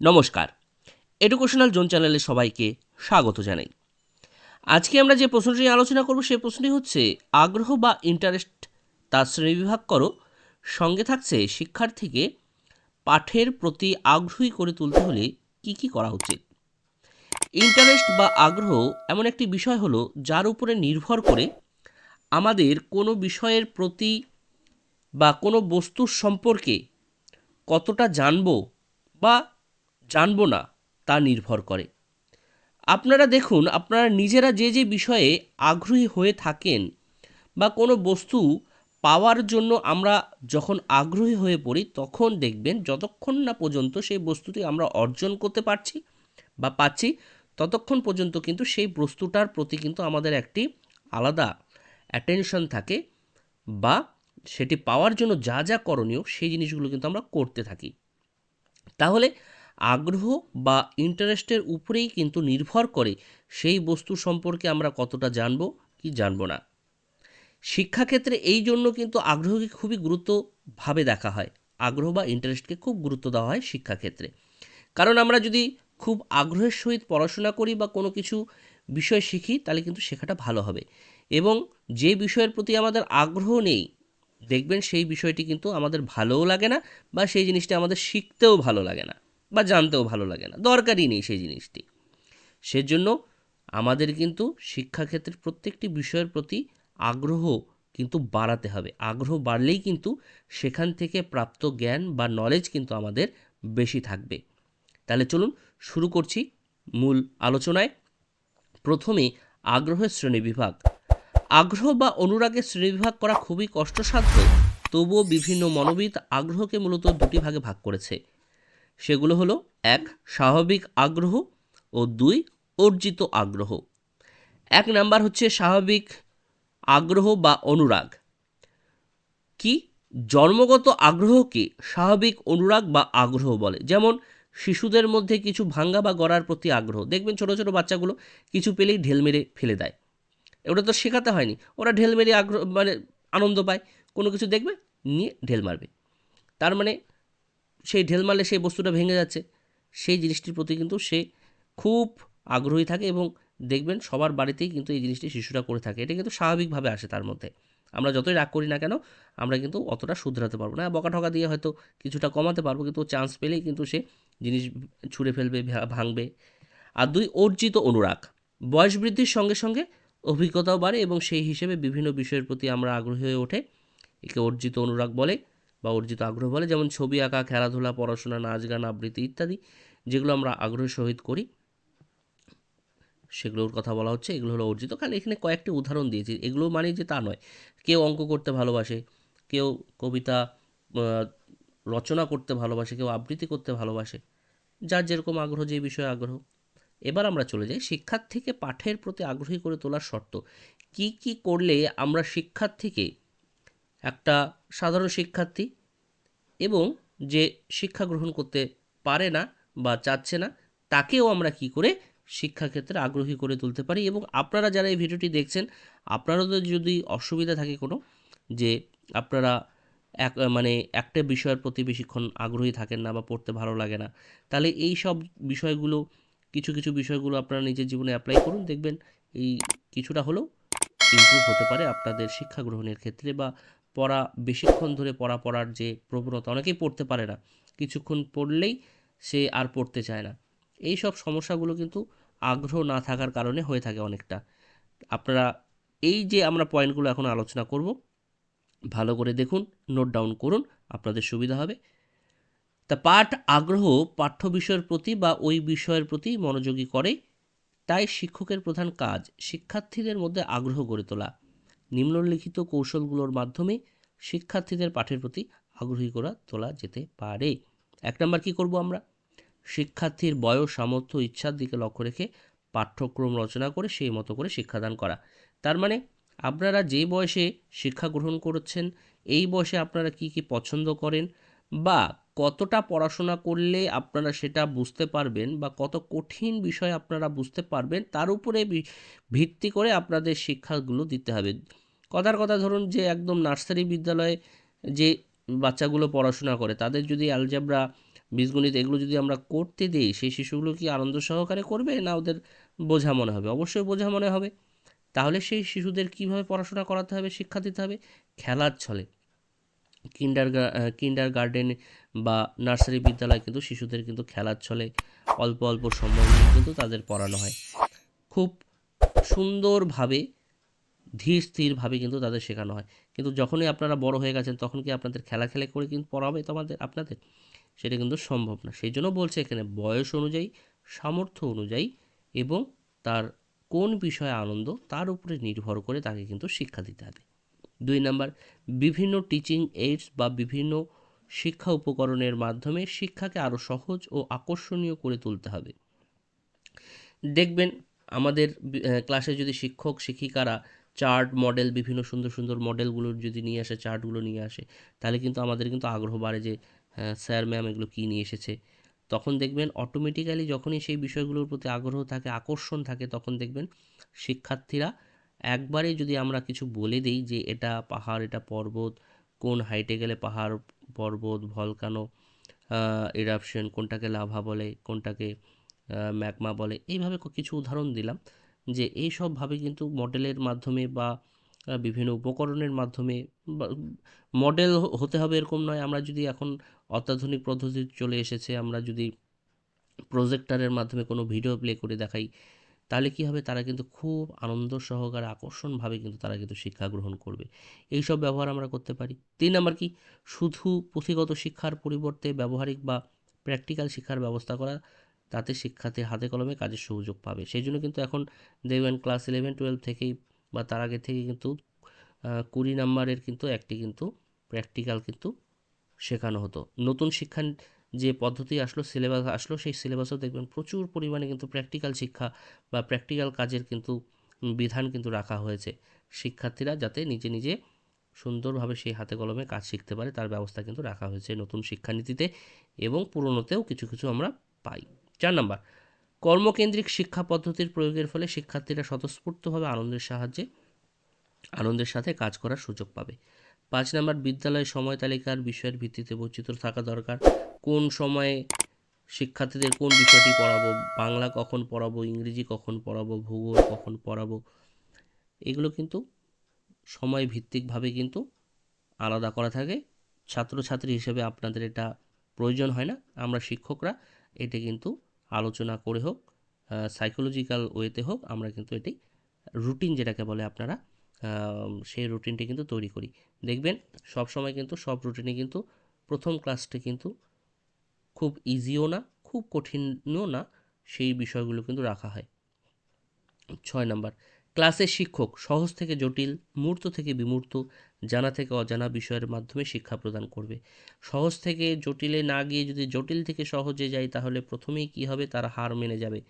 নমস্কার। Educational zone চ্যানেলে সবাইকে স্বাগত জানাই। আজকে আমরা যে প্রশ্নটি আলোচনা করব সেই প্রশ্নটি হচ্ছে, আগ্রহ বা ইন্টারেস্ট তার শ্রেণীবিভাগ করো, সঙ্গে থাকছে শিক্ষার্থীকে পাঠের প্রতি আগ্রহী করে তুলতে হলে কি কি করা উচিত। ইন্টারেস্ট বা আগ্রহ এমন একটি বিষয় হলো যার উপরে নির্ভর করে আমাদের কোনো বিষয়ের প্রতি বা কোনো বস্তুর সম্পর্কে কতটা জানব বা জানব না, তা নির্ভর করে। আপনারা দেখুন, আপনারা নিজেরা যে যে বিষয়ে আগ্রহী হয়ে থাকেন বা কোনো বস্তু পাওয়ার জন্য আমরা যখন আগ্রহী হয়ে পড়ি, তখন দেখবেন যতক্ষণ না পর্যন্ত সেই বস্তুটি আমরা অর্জন করতে পারছি বা পাচ্ছি, ততক্ষণ পর্যন্ত কিন্তু সেই বস্তুটার প্রতি কিন্তু আমাদের একটি আলাদা অ্যাটেনশন থাকে বা সেটি পাওয়ার জন্য যা যা করণীয়, সেই জিনিসগুলো কিন্তু আমরা করতে থাকি। তাহলে আগ্রহ বা ইন্টারেস্টের উপরেই কিন্তু নির্ভর করে সেই বস্তু সম্পর্কে আমরা কতটা জানব, কি জানব না। শিক্ষাক্ষেত্রে এই জন্য কিন্তু আগ্রহকে খুবই গুরুত্বভাবে দেখা হয়। আগ্রহ বা ইন্টারেস্টকে খুব গুরুত্ব দেওয়া হয় শিক্ষাক্ষেত্রে। কারণ আমরা যদি খুব আগ্রহের সহিত পড়াশোনা করি বা কোনো কিছু বিষয় শিখি, তাহলে কিন্তু শেখাটা ভালো হবে। এবং যে বিষয়ের প্রতি আমাদের আগ্রহ নেই, দেখবেন সেই বিষয়টি কিন্তু আমাদের ভালোও লাগে না বা সেই জিনিসটি আমাদের শিখতেও ভালো লাগে না। বা জানতেও ভালো লাগে না। দরকারই নেই সেই জিনিসটি। সেজন্য আমাদের কিন্তু শিক্ষাক্ষেত্রের প্রত্যেকটি বিষয়ের প্রতি আগ্রহ কিন্তু বাড়াতে হবে। আগ্রহ বাড়লেই কিন্তু সেখান থেকে প্রাপ্ত জ্ঞান বা নলেজ কিন্তু আমাদের বেশি থাকবে। তাহলে চলুন শুরু করছি মূল আলোচনায়। প্রথমে আগ্রহের শ্রেণীবিভাগ। আগ্রহ বা অনুরাগের শ্রেণীবিভাগ করা খুবই কষ্টসাধ্য, তবুও বিভিন্ন মনোবিদ আগ্রহকে মূলত দুটি ভাগে ভাগ করেছে। সেগুলো হলো, এক, স্বাভাবিক আগ্রহ ও দুই, অর্জিত আগ্রহ। এক নাম্বার হচ্ছে স্বাভাবিক আগ্রহ বা অনুরাগ। কি? জন্মগত আগ্রহকে স্বাভাবিক অনুরাগ বা আগ্রহ বলে। যেমন শিশুদের মধ্যে কিছু ভাঙ্গা বা গড়ার প্রতি আগ্রহ। দেখবেন ছোট ছোট বাচ্চাগুলো কিছু পেলেই ঢেল মেরে ফেলে দেয়। ওটা তো শেখাতে হয়নি। ওরা ঢেল মেরে আগ্রহ মানে আনন্দ পায়। কোনো কিছু দেখবে, নিয়ে ঢেল মারবে। তার মানে সেই ঢেল মারলে সেই বস্তুটা ভেঙে যাচ্ছে, সেই জিনিসটির প্রতি কিন্তু সে খুব আগ্রহী থাকে এবং দেখবেন সবার বাড়িতেই কিন্তু এই জিনিসটি শিশুরা করে থাকে। এটা কিন্তু স্বাভাবিকভাবে আসে তার মধ্যে। আমরা যতই রাগ করি না কেন, আমরা কিন্তু অতটা শুধরাতে পারব না। বকা ঠকা দিয়ে হয়তো কিছুটা কমাতে পারব, কিন্তু চান্স পেলেই কিন্তু সে জিনিস ছুঁড়ে ফেলবে ভাঙবে। আর দুই, অর্জিত অনুরাগ। বয়স বৃদ্ধির সঙ্গে সঙ্গে অভিজ্ঞতাও বাড়ে এবং সেই হিসেবে বিভিন্ন বিষয়ের প্রতি আমরা আগ্রহী হয়ে ওঠে। একে অর্জিত অনুরাগ বলে। বা অর্জিত আগ্রহ বলে, যেমন ছবি আঁকা, খেলাধুলা, পড়াশোনা, নাচ গান, আবৃত্তি ইত্যাদি, যেগুলো আমরা আগ্রহের সহিত করি, সেগুলোর কথা বলা হচ্ছে, এগুলো হলো অর্জিত। কারণ এখানে কয়েকটি উদাহরণ দিয়েছি, এগুলো মানে যে তা নয়। কেউ অঙ্ক করতে ভালোবাসে, কেউ কবিতা রচনা করতে ভালোবাসে, কেউ আবৃত্তি করতে ভালোবাসে, যার যেরকম আগ্রহ যে বিষয়ে আগ্রহ। এবার আমরা চলে যাই, শিক্ষার্থীকে পাঠের প্রতি আগ্রহী করে তোলার শর্ত, কি কি করলে আমরা শিক্ষার্থীকে একটা সাধারণ শিক্ষার্থী এবং যে শিক্ষা গ্রহণ করতে পারে না বা চাচ্ছে না, তাকেও আমরা কি করে শিক্ষাক্ষেত্রে আগ্রহী করে তুলতে পারি? এবং আপনারা যারা এই ভিডিওটি দেখছেন আপনারাদের যদি অসুবিধা থাকে কোনো যে আপনারা এক মানে একটা বিষয়ের প্রতি বেশিক্ষণ আগ্রহী থাকেন না বা পড়তে ভালো লাগে না, তাহলে এই সব বিষয়গুলো, কিছু কিছু বিষয়গুলো আপনারা নিজের জীবনে অ্যাপ্লাই করুন, দেখবেন এই কিছুটা হলেও ইমপ্রুভ হতে পারে আপনাদের শিক্ষা গ্রহণের ক্ষেত্রে বা পড়া, বেশিক্ষণ ধরে পড়া পড়ার যে প্রবণতা, অনেকেই পড়তে পারে না। কিছুক্ষণ পড়লেই সে আর পড়তে চায় না। এই সব সমস্যাগুলো কিন্তু আগ্রহ না থাকার কারণে হয়ে থাকে অনেকটা। আপনারা এই যে আমরা পয়েন্টগুলো এখন আলোচনা করব, ভালো করে দেখুন, নোট ডাউন করুন, আপনাদের সুবিধা হবে। তা পাঠ, আগ্রহ, পাঠ্য বিষয়ের প্রতি বা ওই বিষয়ের প্রতি মনোযোগী করে তাই শিক্ষকের প্রধান কাজ, শিক্ষার্থীদের মধ্যে আগ্রহ গড়ে তোলা। নিম্নলিখিত কৌশলগুলোর মাধ্যমে শিক্ষার্থীদের পাঠের প্রতি আগ্রহী করা তোলা যেতে পারে। এক নম্বর কী করব আমরা? শিক্ষার্থীর বয়স, সামর্থ্য, ইচ্ছার দিকে লক্ষ্য রেখে পাঠ্যক্রম রচনা করে সেই মতো করে শিক্ষাদান করা। তার মানে আপনারা যে বয়সে শিক্ষা গ্রহণ করছেন, এই বয়সে আপনারা কি কি পছন্দ করেন বা কতটা পড়াশোনা করলে আপনারা সেটা বুঝতে পারবেন বা কত কঠিন বিষয় আপনারা বুঝতে পারবেন, তার উপরে ভিত্তি করে আপনাদের শিক্ষাগুলো দিতে হবে। কথার কথা ধরুন যে একদম নার্সারি বিদ্যালয়ে যে বাচ্চাগুলো পড়াশোনা করে, তাদের যদি অ্যালজাবরা বীজগণিত এগুলো যদি আমরা করতে দিই, সেই শিশুগুলো কি আনন্দ সহকারে করবে না ওদের বোঝা মনে হবে? অবশ্যই বোঝা মনে হবে। তাহলে সেই শিশুদের কীভাবে পড়াশোনা করাতে হবে, শিক্ষা দিতে হবে? খেলার ছলে। কিন্ডার কিন্ডার গার্ডেন বা নার্সারি বিদ্যালয় কিন্তু শিশুদের কিন্তু খেলার ছলে অল্প অল্প সময় কিন্তু তাদের পড়ানো হয়। খুব সুন্দরভাবে ধীর, স্থিরভাবে কিন্তু তাদের শেখানো হয়। কিন্তু যখনই আপনারা বড় হয়ে গেছেন, তখন কি আপনাদের খেলা খেলা করে কিন্তু পড়াবে তোমাদের, আপনাদের? সেটা কিন্তু সম্ভব না। সেই জন্য বলছে এখানে বয়স অনুযায়ী, সামর্থ্য অনুযায়ী এবং তার কোন বিষয়ে আনন্দ, তার উপরে নির্ভর করে তাকে কিন্তু শিক্ষা দিতে হবে। দুই নাম্বার, বিভিন্ন টিচিং এইডস বা বিভিন্ন শিক্ষা উপকরণের মাধ্যমে শিক্ষাকে আরও সহজ ও আকর্ষণীয় করে তুলতে হবে। দেখবেন, আমাদের ক্লাসে যদি শিক্ষক, শিক্ষিকারা চার্ট মডেল বিভিন্ন সুন্দর সুন্দর মডেলগুলো যদি নিয়ে আসে চার্টগুলো নিয়ে আসে তাহলে কিন্তু আমাদের কিন্তু আগ্রহ বাড়ে যে হ্যাঁ, স্যার ম্যাম এগুলো কী নিয়ে এসেছে। তখন দেখবেন অটোমেটিক্যালি যখনই সেই বিষয়গুলোর প্রতি আগ্রহ থাকে আকর্ষণ থাকে তখন দেখবেন শিক্ষার্থীরা একবারে যদি আমরা কিছু বলে দিই যে এটা পাহাড় এটা পর্বত কোন হাইটে গেলে পাহাড় পর্বত ভলকানো এরাপশন কোনটাকে লাভা বলে কোনটাকে ম্যাগমা বলে এইভাবে কিছু উদাহরণ দিলাম। যে এই সবভাবে কিন্তু মডেলের মাধ্যমে বা বিভিন্ন উপকরণের মাধ্যমে মডেল হতে হবে এরকম নয়। আমরা যদি এখন অত্যাধুনিক পদ্ধতি চলে এসেছে, আমরা যদি প্রজেক্টরের মাধ্যমে কোনো ভিডিও প্লে করে দেখাই, তাহলে কী হবে? তারা কিন্তু খুব আনন্দ সহকারে আকর্ষণভাবে কিন্তু তারা কিন্তু শিক্ষা গ্রহণ করবে। এই সব ব্যবহার আমরা করতে পারি। তিন নাম্বার কি? শুধু পুঁথিগত শিক্ষার পরিবর্তে ব্যবহারিক বা প্র্যাকটিক্যাল শিক্ষার ব্যবস্থা করা। তাতে শিক্ষার্থী হাতে কলমে কাজের সুযোগ পাবে। সেই জন্য কিন্তু এখন দেখবেন ক্লাস ইলেভেন টুয়েলভ থেকেই বা তার আগে থেকে কিন্তু কুড়ি নাম্বারের কিন্তু একটি কিন্তু প্র্যাকটিক্যাল কিন্তু শেখানো হতো। নতুন শিক্ষা যে পদ্ধতি আসলো সিলেবাস আসলো, সেই সিলেবাসও দেখবেন প্রচুর পরিমাণে কিন্তু প্র্যাকটিক্যাল শিক্ষা বা প্র্যাকটিক্যাল কাজের কিন্তু বিধান কিন্তু রাখা হয়েছে। শিক্ষার্থীরা যাতে নিজে নিজে সুন্দরভাবে সেই হাতে কলমে কাজ শিখতে পারে, তার ব্যবস্থা কিন্তু রাখা হয়েছে নতুন শিক্ষানীতিতে এবং পুরনোতেও কিছু কিছু আমরা পাই। চার নম্বর, কর্মকেন্দ্রিক শিক্ষা পদ্ধতির প্রয়োগের ফলে শিক্ষার্থীরা স্বতঃস্ফূর্তভাবে আনন্দের সাহায্যে, আনন্দের সাথে কাজ করার সুযোগ পাবে। পাঁচ নম্বর, বিদ্যালয় সময় তালিকার বিষয়ের ভিত্তিতে বৈচিত্র্য থাকা দরকার। কোন সময়ে শিক্ষার্থীদের কোন বিষয়টি পড়াবো? বাংলা কখন পড়াবো? ইংরেজি কখন পড়াবো? ভূগোল কখন পড়াবো? এগুলো কিন্তু সময় ভিত্তিকভাবে কিন্তু আলাদা করা থাকে। ছাত্রছাত্রী হিসেবে আপনাদের এটা প্রয়োজন হয় না। আমরা শিক্ষকরা এটা কিন্তু আলোচনা করে হোক সাইকোলজিক্যাল ওয়েতে হোক, আমরা কিন্তু এটি রুটিন যেটাকে বলে আপনারা সেই রুটিনটি কিন্তু তৈরি করি। দেখবেন সব সময় কিন্তু সব রুটিনে কিন্তু প্রথম ক্লাসটি কিন্তু খুব ইজিও না, খুব কঠিনও না, সেই বিষয়গুলো কিন্তু রাখা হয়। ছয় নাম্বার ক্লাসের শিক্ষক সহজ থেকে জটিল, মূর্ত থেকে বিমূর্ত, জানা থেকে অজানা বিষয়ের মাধ্যমে শিক্ষা প্রদান করবে। সহজ থেকে জটিলে না গিয়ে যদি জটিল থেকে সহজে যাই, তাহলে প্রথমেই কি হবে? তারা হার মেনে যাবে।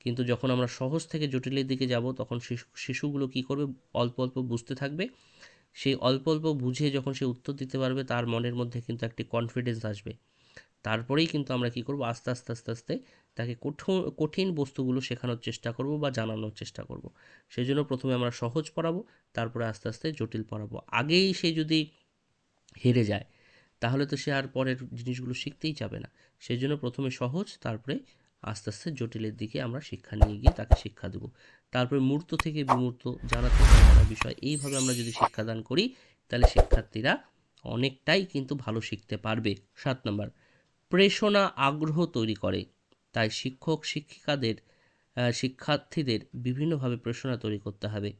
কিন্তু যখন আমরা সহজ থেকে জটিলের দিকে যাব, তখন শিশু, শিশুগুলো কি করবে? অল্প অল্প বুঝতে থাকবে। সেই অল্প অল্প বুঝে যখন সে উত্তর দিতে পারবে, তার মনের মধ্যে কিন্তু একটি কনফিডেন্স আসবে। তারপরেই কিন্তু আমরা কি করব? আস্তে আস্তে আস্তে আস্তে তাকে কঠিন বস্তুগুলো শেখানোর চেষ্টা করব বা জানানোর চেষ্টা করব। সেই জন্য প্রথমে আমরা সহজ পড়াবো, তারপরে আস্তে আস্তে জটিল পড়াবো। আগেই সে যদি হেরে যায়, তাহলে তো সে আর পরের জিনিসগুলো শিখতেই যাবে না। সেই জন্য প্রথমে সহজ, তারপরে আস্তে আস্তে জটিলের দিকে আমরা শিক্ষা নিয়ে গিয়ে তাকে শিক্ষা দেবো। তারপরে মূর্ত থেকে বিমূর্ত জানা থেকে অজানা বিষয়। এইভাবে আমরা যদি শিক্ষাদান করি, তাহলে শিক্ষার্থীরা অনেকটাই কিন্তু ভালো শিখতে পারবে। সাত নম্বর প্রেষণা আগ্রহ তৈরি করে। তাই শিক্ষক, শিক্ষিকাদের শিক্ষার্থীদের বিভিন্নভাবে প্রেষণা তৈরি করতে হবে।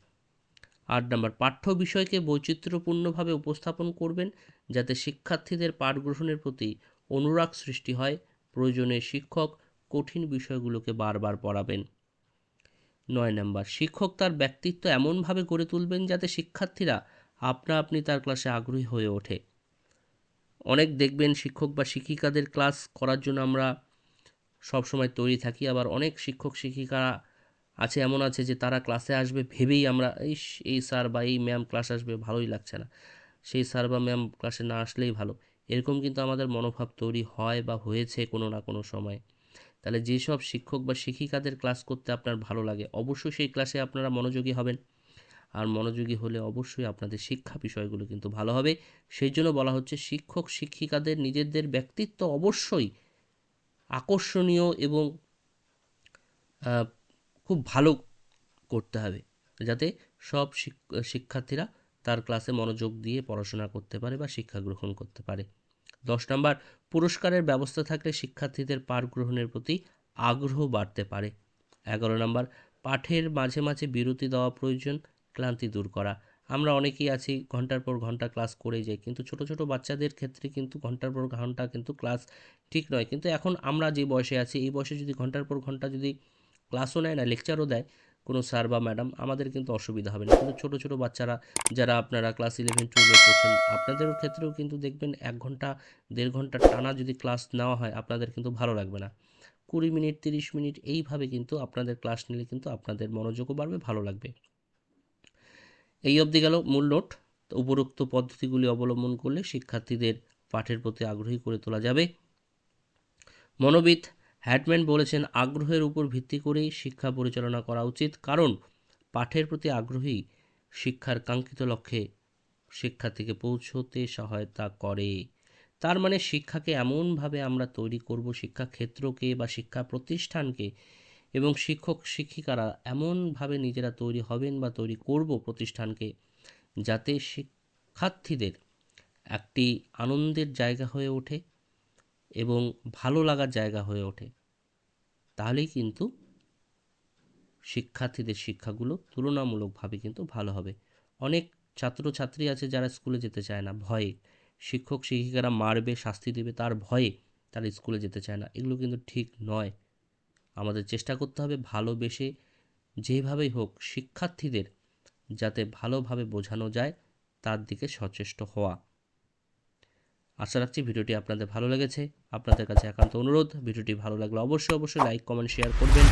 আট নম্বর, পাঠ্য বিষয়কে বৈচিত্র্যপূর্ণভাবে উপস্থাপন করবেন যাতে শিক্ষার্থীদের পাঠ গ্রহণের প্রতি অনুরাগ সৃষ্টি হয়। প্রয়োজনে শিক্ষক কঠিন বিষয়গুলোকে বারবার পড়াবেন। নয় নম্বর, শিক্ষক তার ব্যক্তিত্ব এমনভাবে গড়ে তুলবেন যাতে শিক্ষার্থীরা আপনা আপনি তার ক্লাসে আগ্রহী হয়ে ওঠে। অনেক দেখবেন শিক্ষক বা শিক্ষিকাদের ক্লাস করার জন্য আমরা সব সময় তৈরি থাকি। আবার অনেক শিক্ষক শিক্ষিকারা আছে, এমন আছে যে তারা ক্লাসে আসবে ভেবেই আমরা এই এই স্যার বা এই ম্যাম ক্লাস আসবে, ভালোই লাগছে না। সেই স্যার বা ম্যাম ক্লাসে না আসলেই ভালো। এরকম কিন্তু আমাদের মনোভাব তৈরি হয় বা হয়েছে কোনো না কোনো সময়। তাহলে যেসব শিক্ষক বা শিক্ষিকাদের ক্লাস করতে আপনার ভালো লাগে, অবশ্যই সেই ক্লাসে আপনারা মনোযোগী হবেন। আর মনোযোগী হলে অবশ্যই আপনাদের শিক্ষা বিষয়গুলো কিন্তু ভালো হবে। সেই জন্য বলা হচ্ছে, শিক্ষক শিক্ষিকাদের নিজেদের ব্যক্তিত্ব অবশ্যই আকর্ষণীয় এবং খুব ভালো করতে হবে। যাতে সব শিক্ষার্থীরা তার ক্লাসে মনোযোগ দিয়ে পড়াশোনা করতে পারে বা শিক্ষা গ্রহণ করতে পারে। দশ নম্বর, পুরস্কারের ব্যবস্থা থাকলে শিক্ষার্থীদের পাঠ গ্রহণের প্রতি আগ্রহ বাড়তে পারে। এগারো নম্বর, পাঠের মাঝে মাঝে বিরতি দেওয়া প্রয়োজন। ক্লান্তি দূর করা। আমরা অনেকেই আছি, ঘণ্টার পর ঘণ্টা ক্লাস করে যাই, কিন্তু ছোট ছোট বাচ্চাদের ক্ষেত্রে কিন্তু ঘণ্টার পর ঘণ্টা কিন্তু ক্লাস ঠিক নয়। কিন্তু এখন আমরা যে বয়সে আছি, এই বয়সে যদি ঘণ্টার পর ঘণ্টা যদি ক্লাসও নেয় না, লেকচারও দেয়, কোনো স্যার বা ম্যাডাম, আমাদের কিন্তু অসুবিধা হবে না। কিন্তু ছোট ছোট বাচ্চারা, যারা আপনারা ক্লাস ইলেভেন টুয়েলভে পড়ছেন আপনাদের ক্ষেত্রেও কিন্তু দেখবেন এক ঘণ্টা, দেড় ঘণ্টা টানা যদি ক্লাস নেওয়া হয়, আপনাদের কিন্তু ভালো লাগবে না। কুড়ি মিনিট, তিরিশ মিনিট, এইভাবে কিন্তু আপনাদের ক্লাস নিলে কিন্তু আপনাদের মনোযোগও বাড়বে, ভালো লাগবে। এই অবধি গেল মূল নোট। উপরোক্ত পদ্ধতিগুলি অবলম্বন করলে শিক্ষার্থীদের পাঠের প্রতি আগ্রহী করে তোলা যাবে। মনোবিদ হ্যাটম্যান বলেছেন, আগ্রহের উপর ভিত্তি করেই শিক্ষা পরিচালনা করা উচিত, কারণ পাঠের প্রতি আগ্রহী শিক্ষার কাঙ্ক্ষিত লক্ষ্যে শিক্ষার্থীকে পৌঁছতে সহায়তা করে। তার মানে শিক্ষাকে এমনভাবে আমরা তৈরি করব শিক্ষা ক্ষেত্রকে বা শিক্ষা প্রতিষ্ঠানকে এবং শিক্ষক, শিক্ষিকারা এমনভাবে নিজেরা তৈরি হবেন বা তৈরি করব প্রতিষ্ঠানকে যাতে শিক্ষার্থীদের একটি আনন্দের জায়গা হয়ে ওঠে এবং ভালো লাগার জায়গা হয়ে ওঠে। তাহলেই কিন্তু শিক্ষার্থীদের শিক্ষাগুলো তুলনামূলকভাবে কিন্তু ভালো হবে। অনেক ছাত্রছাত্রী আছে যারা স্কুলে যেতে চায় না, ভয়ে। শিক্ষক, শিক্ষিকারা মারবে, শাস্তি দেবে তার ভয়ে তারা স্কুলে যেতে চায় না। এগুলো কিন্তু ঠিক নয়। আমাদের চেষ্টা করতে হবে ভালোবেসে যেভাবেই হোক শিক্ষার্থীদের যাতে ভালোভাবে বোঝানো যায়, তার দিকে সচেষ্ট হওয়া। আশা রাখছি ভিডিওটি আপনাদের ভালো লেগেছে। আপনাদের কাছে একান্ত অনুরোধ, ভিডিওটি ভালো লাগলে অবশ্যই অবশ্যই লাইক, কমেন্ট, শেয়ার করবেন।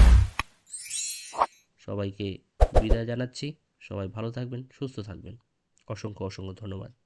সবাইকে বিদায় জানাচ্ছি। সবাই ভালো থাকবেন, সুস্থ থাকবেন। অসংখ্য অসংখ্য ধন্যবাদ।